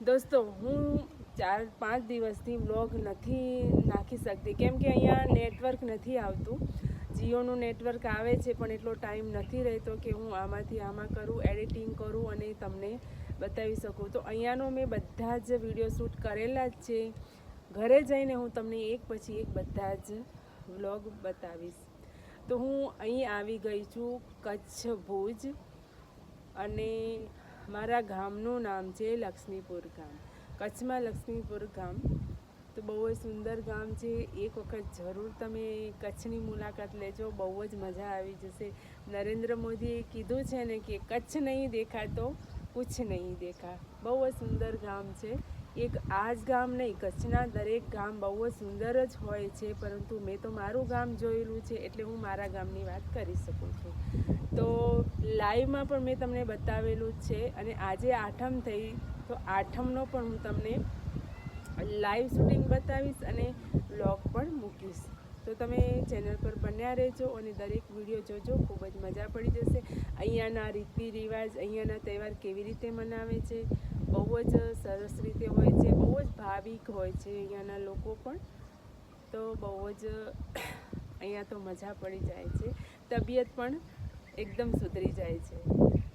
દોસ્તો, હું ચાર, પાંચ દિવસથી વ્લોગ નથી નાખી શકતી. કેમ કે અહીંયા નેટવર્ક નથી આવતું. જીઓનું નેટવર્ક આવે છે, પણ એટલો ટાઈમ નથી રહેતો કે હું આમાંથી આમાં કરું એડિટિંગ કરું અને તમને બતાવી શકું. તો અહીંયાનો મેં બધા જ વીડિયો શૂટ કરેલા જ છે. ઘરે જઈને હું તમને એક પછી એક બધા જ વ્લોગ બતાવીશ. તો હું અહીં આવી ગઈ છું કચ્છ ભુજ અને મારા ગામનું નામ છે લક્ષ્મીપુર ગામ. કચ્છમાં લક્ષ્મીપુર ગામ. તો બહુ જ સુંદર ગામ છે. એક વખત જરૂર તમે કચ્છની મુલાકાત લેજો. બહુ જ મજા આવી જશે. નરેન્દ્ર મોદીએ કીધું છે ને કે કચ્છ નહીં દેખા તો કુછ નહીં દેખા બહુ જ સુંદર ગામ છે. એક આ જ ગામ નહીં, કચ્છના દરેક ગામ બહુ જ સુંદર જ હોય છે, પરંતુ મેં તો મારું ગામ જોયેલું છે એટલે હું મારા ગામની વાત કરી શકું છું. તો લાઈવમાં પણ મેં તમને બતાવેલું જ છે અને આજે આઠમ થઈ, તો આઠમનો પણ હું તમને લાઈવ શૂટિંગ બતાવીશ અને બ્લોગ પણ મૂકીશ. તો તમે ચેનલ પર બન્યા રહેજો અને દરેક વીડિયો જોજો, ખૂબ જ મજા પડી જશે. અહીંયાના રીતિ રિવાજ અહીંયાના તહેવાર કેવી રીતે મનાવે છે? બહુ જ સરસ રીતે હોય છે, બહુ જ ભાવિક હોય છે અહીંયાના લોકો પણ. તો બહુ જ અહીંયા તો મજા પડી જાય છે. તબિયત પણ એકદમ સુધરી જાય છે.